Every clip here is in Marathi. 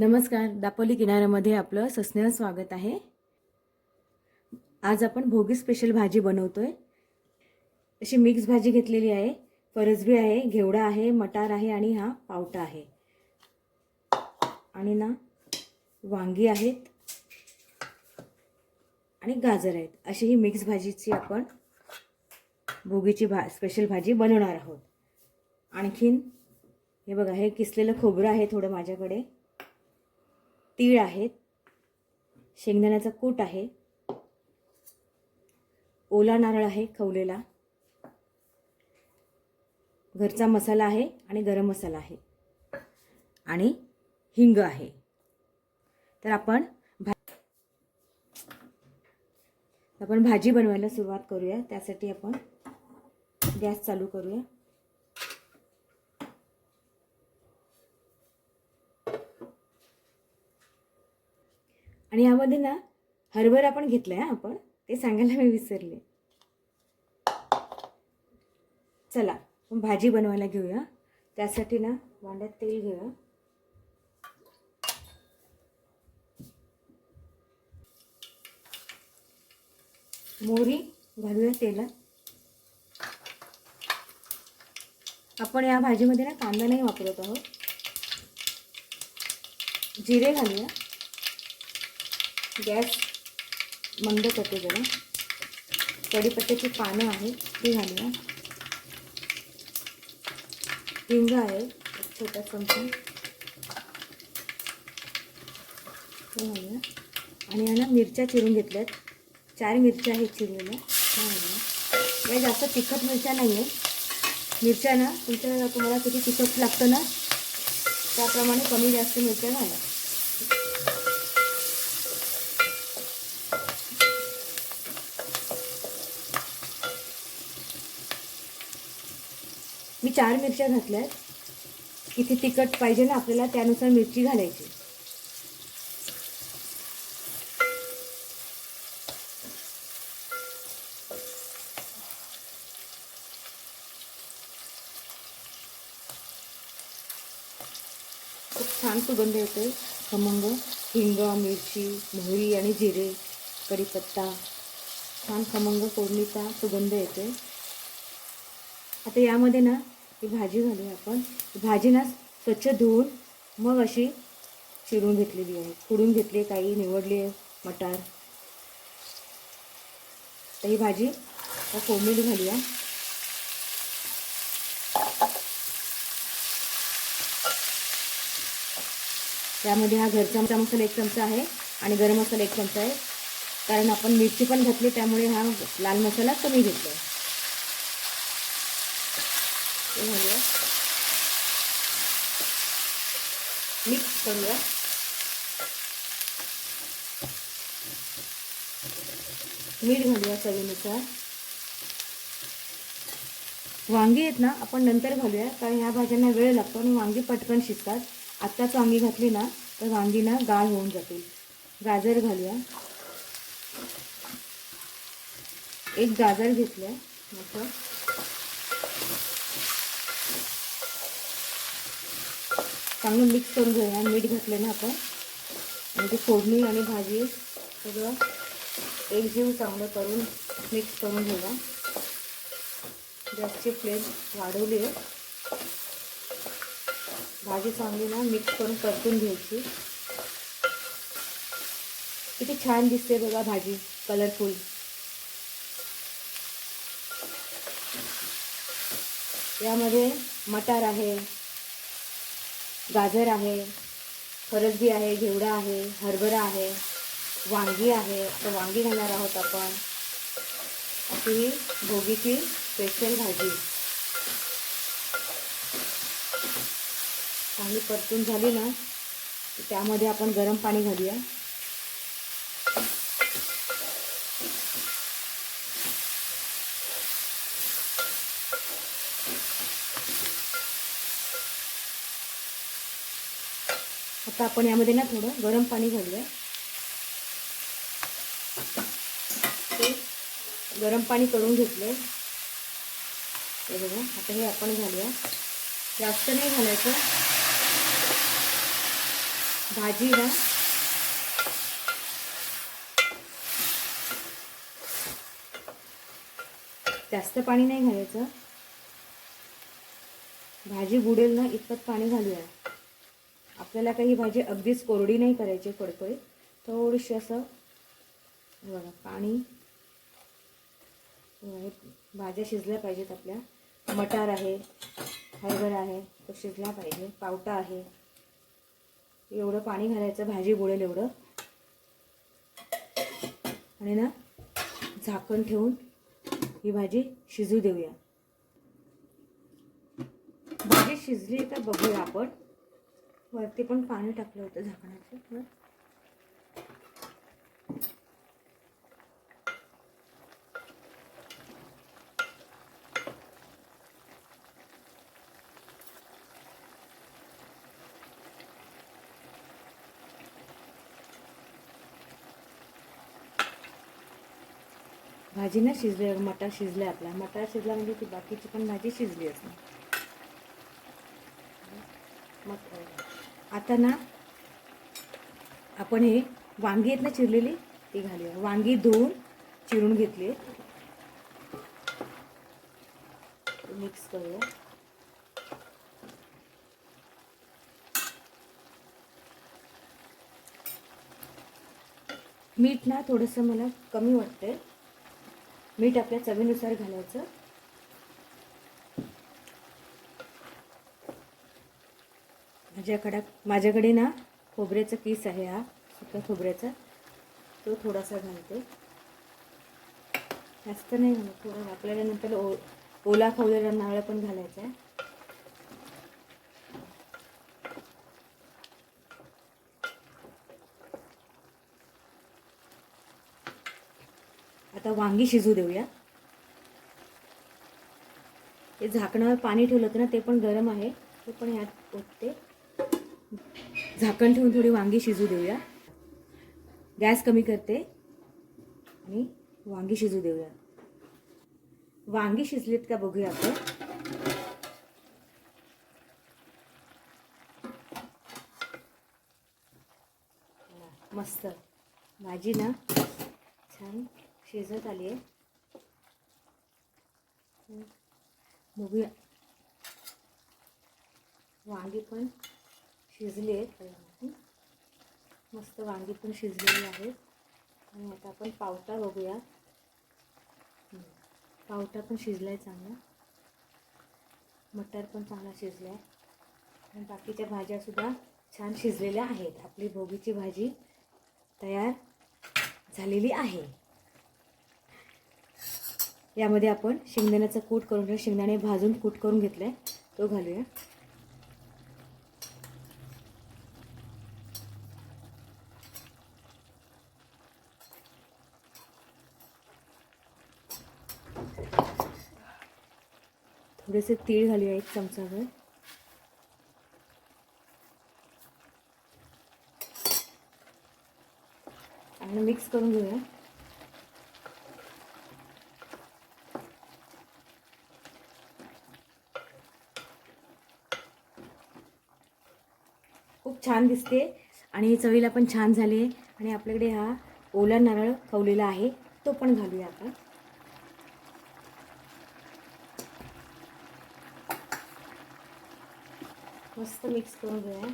नमस्कार दापोली किनाऱ्यामध्ये आपलं सस्नेह स्वागत आहे. आज आपण भोगी स्पेशल भाजी बनवतो आहे अशी मिक्स भाजी घेतलेली आहे. फरसबी आहे घेवडा आहे मटार आहे आणि हा पावटा आहे. आणि ना वांगी आहेत आणि गाजर आहेत. अशी ही मिक्स भाजीची आपण भोगीची भा स्पेशल भाजी बनवणार आहोत. आणखीन हे बघा हे किसलेलं खोबरं आहे थोडं माझ्याकडे. तीळ आहेत शेंगदाण्याचा कूट आहे ओला नारळ आहे खवलेला घरचा मसाला आहे आणि गरम मसाला आहे आणि हिंग आहे. तर आपण भा आपण भाजी बनवायला सुरुवात करूया त्यासाठी आपण गॅस चालू करूया. आणि यामध्ये ना हरभरा पण घेतलाय आहे आपण. ते सांगायला मी विसरले. चला भाजी बनवायला घेऊया. त्यासाठी ना भांड्यात तेल घेऊया. मोहरी घालूया तेलात. आपण या भाजीमध्ये ना कांदा नाही वापरत आहोत. जिरे घालूया. गॅस मंद करते जरा. कढीपत्त्याची पानं आहेत ती घालूया. हिंग आहे छोटा चमचा. ते घालूया. आणि या ना मिरच्या चिरून घेतल्यात. चार मिरच्या आहेत चिरलेल्या. त्या घालूया. काही जास्त तिखट मिरच्या नाही आहे मिरच्या ना तुमच्या तुम्हाला किती तिखट लागतं ना त्याप्रमाणे कमी जास्त मिरच्या घाला. चार मिरच्या घातल्या किती तिखट पाहिजे ना आपल्याला त्यानुसार मिरची घालायची. खूप छान सुगंध येतो खमंग हिंग मिरची मोहरी आणि जिरे कढीपत्ता. छान खमंग फोडणीचा सुगंध येतो आता यामध्ये ना ही भाजी घालूया आपण. भाजीना स्वच्छ धुवून मग अशी चिरून घेतलेली आहे. खुडून घेतली काही निवडली आहे मटार. तर ही भाजी त्या फोडणीत घालूया. त्यामध्ये हा घरचा मसाला एक चमचा आहे आणि गरम मसाला एक चमचा आहे. कारण आपण मिरची पण घातली त्यामुळे हा लाल मसाला कमी घेतला आहे ते घालूया मिक्स करूया. मीठ घालूया चवीनुसार. वांगी आहेत ना आपण नंतर घालूया. कारण ह्या भाज्यांना वेळ लागतो आणि वांगी पटकन शिजतात. आत्ताच वांगी घातली ना तर वांगी ना गाळ होऊन जातील. गाजर घालूया. एक गाजर घेतलं मोठं. चांगलं मिक्स करून घेऊया. मीठ घातलं ना आपण. आणि ते फोडणी आणि भाजी सगळं एकजीव चांगलं करून मिक्स करून घेऊया. गॅसची फ्लेम वाढवली आहे. भाजी चांगली ना मिक्स करून परतून घ्यायची. किती छान दिसते बघा भाजी कलरफुल यामध्ये मटार आहे. गाजर आहे फरसबी आहे घेवडा आहे हरभरा आहे वांगी आहे. तर वांगी घालणार आहोत आपण. अशी ही भोगीची स्पेशल भाजी. चांगली परतून झाली ना त्यामध्ये आपण गरम पाणी घालूया. आता आपण यामध्ये ना थोडं गरम पाणी घालूया. ते गरम पाणी करून घेतलं हे बघा आता हे आपण घालूया. जास्त नाही घालायचं. भाजीला जास्त पाणी नाही घालायचं. भाजी बुडेल ना इतपत पाणी घालूया. आपल्याला काही भाजी अगदीच कोरडी नाही करायची फडफडीत थोडीशी असं बघा पाणी. भाज्या शिजल्या पाहिजेत आपल्या. मटार आहे हरभरा आहे तो शिजला पाहिजे पावटा आहे. एवढं पाणी घालायचं भाजी बुडेल एवढं. आणि ना झाकण ठेवून ही भाजी शिजू देऊया. भाजी शिजली तर बघूया आपण. वरती पण पाणी टाकलं होतं झाकणाचं. वर. भाजी ना शिजली मटार शिजले आपला. मटार शिजला म्हणजे ती बाकीची पण भाजी शिजली असणार. मग आता ना आपण हे वांगी आहेत ना चिरलेली ती घालूया. वांगी धुवून चिरून घेतली मिक्स करूया. मीठ ना थोडंसं मला कमी वाटतंय. मीठ आपल्या चवीनुसार घालायचं. माझ्याकडं माझ्याकडे ना खोबऱ्याचा किस आहे हा सुक्या खोबऱ्याचा. तो थोडासा घालते. जास्त नाही घालत थोडा आपल्याला नंतर ओ ओला खवलेला नारळ पण घालायचा आहे. आता वांगी शिजू देऊया. ते झाकणावर पाणी ठेवलं होतं ना ते पण गरम आहे. ते पण ह्यात ओतते. झाकण ठेवून थोडी वांगी शिजू देऊया. गॅस कमी करते आणि वांगी शिजू देऊया. वांगी शिजलीत का बघूया आपण. मस्त. भाजी ना छान शिजत आली आहे. बघूया. वांगी पण शिजली आहेत मस्त वांगी पण शिजलेली आहेत. आणि आता आपण पावटा बघूया. पावटा पण शिजला आहे चांगला. मटर पण चांगला शिजला आहे आणि बाकीच्या भाज्यासुद्धा छान शिजलेल्या आहेत. आपली भोगीची भाजी तयार झालेली आहे. यामध्ये आपण शेंगदाण्याचा कूट करून घेऊ शेंगदाणे भाजून कूट करून घेतलाय. तो घालूया. थोडेसे तीळ घालूया एक चमचाभर. आणि मिक्स करून घेऊया. खूप छान दिसते. आणि चवीला पण छान झाली. आहे आणि आपल्याकडे हा ओला नारळ खवलेला आहे. तो पण घालूया आपण. मस्त मिक्स करून घेऊया.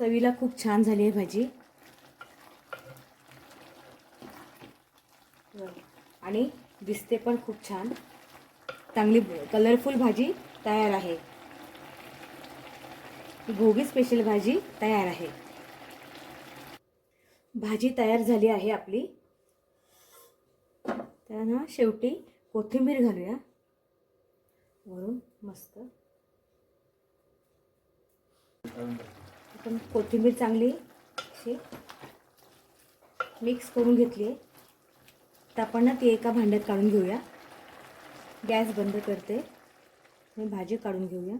चवीला खूप छान झाली आहे भाजी. आणि दिसते पण खूप छान. चांगली कलरफुल भाजी तयार आहे. भोगी स्पेशल भाजी तयार आहे. भाजी तयार झाली आहे आपली. तर ना शेवटी कोथिंबीर घालूया. वरून मस्त. आपण कोथिंबीर चांगली अशी मिक्स करून घेतली आहे. तर आपण ना ती एका भांड्यात काढून घेऊया. गॅस बंद करते. आणि भाजी काढून घेऊया.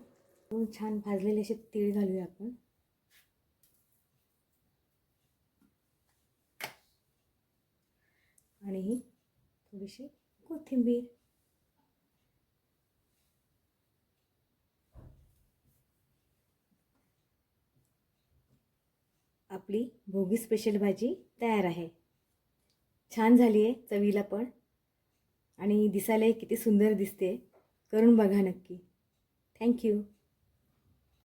छान भाजलेले असे तीळ घालूया आपण. आणि ही थोडीशी कोथिंबीर. आपली भोगी स्पेशल भाजी तयार आहे. छान झाली आहे चवीला पण. आणि दिसायलाही किती सुंदर दिसते. करून बघा नक्की. थँक्यू